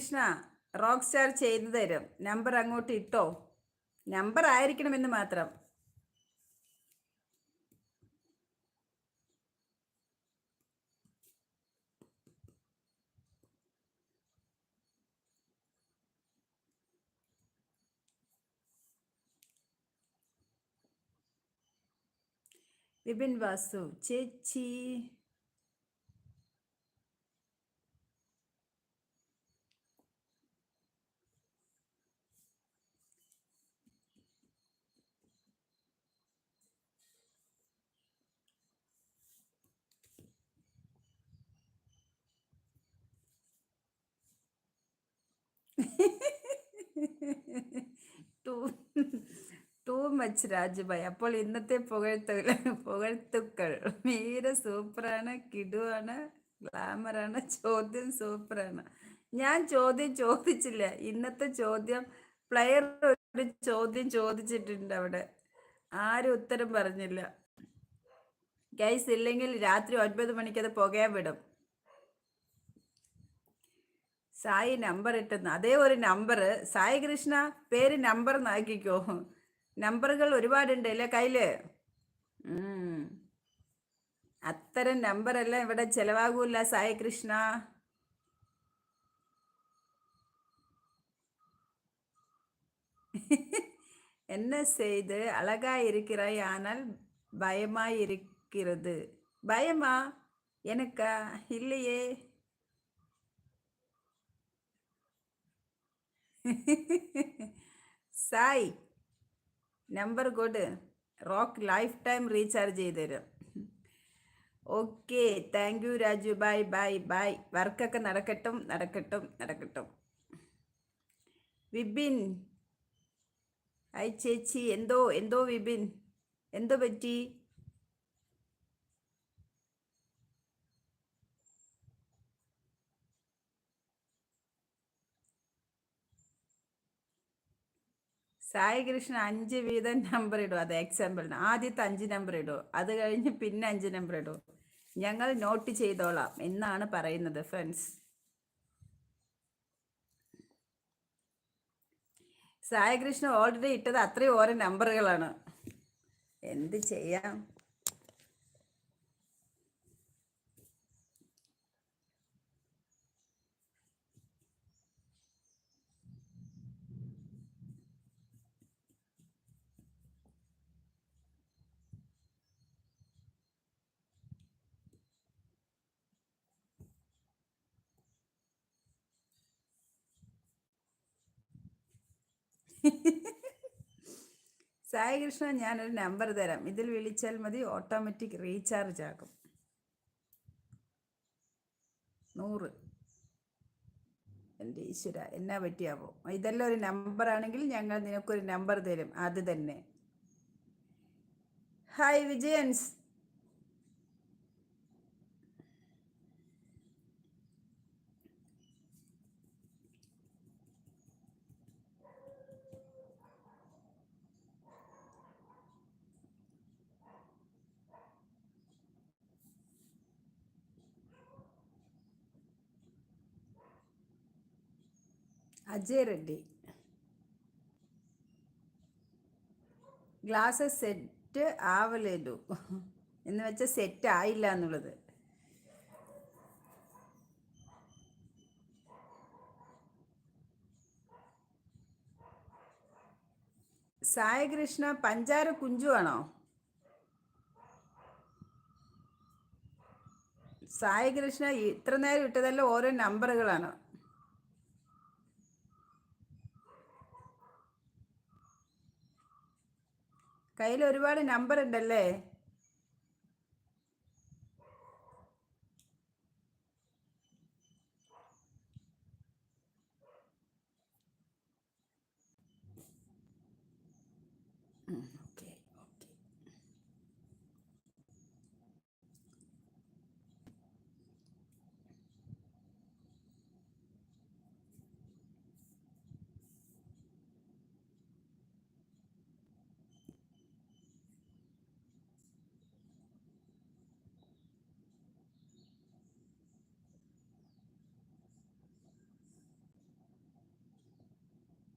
Krishna rock star ചെയ്തു തരും. Number അങ്ങോട്ട് ഇട്ടോ? നമ്പർ ആയിരിക്കണമെന്ന് മാത്രം. വിപിൻ വാസു ചേച്ചി. ടു മച്ച് രാജുഭായ് അപ്പോൾ ഇന്നത്തെ പുകഴ്ത്തുകൾ പുകഴ്ത്തുക്കൾ. മീര സൂപ്പറാണ് കിടുവാണ് ഗ്ലാമറാണ് ചോദ്യം സൂപ്പറാണ്. ഞാൻ ചോദ്യം ചോദിച്ചില്ല. ഇന്നത്തെ ചോദ്യം പ്ലെയർ ഒരു ചോദ്യം ചോദിച്ചിട്ടുണ്ട് അവിടെ. ആരും ഉത്തരം പറഞ്ഞില്ല. ഗൈസ് ഇല്ലെങ്കിൽ രാത്രി ഒൻപത് മണിക്ക് അത് പുകയാൻ വിടും. സായി നമ്പർ ഇട്ടെന്ന് അതേ ഒരു നമ്പർ സായി കൃഷ്ണ പേര് നമ്പർ നാക്കിക്കോ നമ്പറുകൾ ഒരുപാടുണ്ട് അല്ലേ കയ്യില് ഉം. അത്തരം നമ്പറെല്ലാം ഇവിടെ ചെലവാകൂല സായി കൃഷ്ണ என்ன செய்து அழகாய் இருக்கிறாய் ஆனால் பயமாய் இருக்கிறது பயமா எனக்கா இல்லையே Sai number good rock life time recharge ചെയ്ത് തരും. Okay thank you Raju. Bye bye bye. വർക്കൊക്കെ നടക്കട്ടും നടക്കട്ടും നടക്കട്ടും. വിബിൻ ഐ ചേച്ചി എന്തോ എന്തോ വിബിൻ എന്തോ പറ്റി സായി കൃഷ്ണൻ അഞ്ച് വീതം നമ്പർ ഇടും. അത് എക്സാമ്പിളിന് ആദ്യത്തെ അഞ്ച് നമ്പർ ഇടും. അത് കഴിഞ്ഞ് പിന്നെ അഞ്ച് നമ്പർ ഇടും. ഞങ്ങൾ നോട്ട് ചെയ്തോളാം. എന്നാണ് പറയുന്നത് ഫ്രണ്ട്സ് സായകൃഷ്ണ ഓൾറെഡി ഇട്ടത് അത്രയും ഓരോ നമ്പറുകളാണ് എന്ത് ചെയ്യാം? സായി കൃഷ്ണ ഞാനൊരു നമ്പർ തരാം. ഇതിൽ വിളിച്ചാൽ മതി ഓട്ടോമാറ്റിക് റീചാർജ് ആകും. നൂറ്. എന്റെ ഈശ്വര എന്നാ പറ്റിയാവോ? ഇതെല്ലാം ഒരു നമ്പർ ആണെങ്കിൽ ഞങ്ങൾ നിനക്കൊരു നമ്പർ തരും. അത് തന്നെ. ഹായ് വിജയൻസ്. അജയ് റെഡ്ഡി. ഗ്ലാസ് സെറ്റ് ആവലേതു എന്ന് വെച്ചാൽ സെറ്റ് ആയില്ല എന്നുള്ളത്. സായകൃഷ്ണ പഞ്ചാര കുഞ്ചു ആണോ? സായകൃഷ്ണ ഇത്ര നേരം ഇട്ടതല്ല ഓരോ നമ്പറുകളാണ്. കയ്യിൽ ഒരുപാട് നമ്പർ ഉണ്ടല്ലേ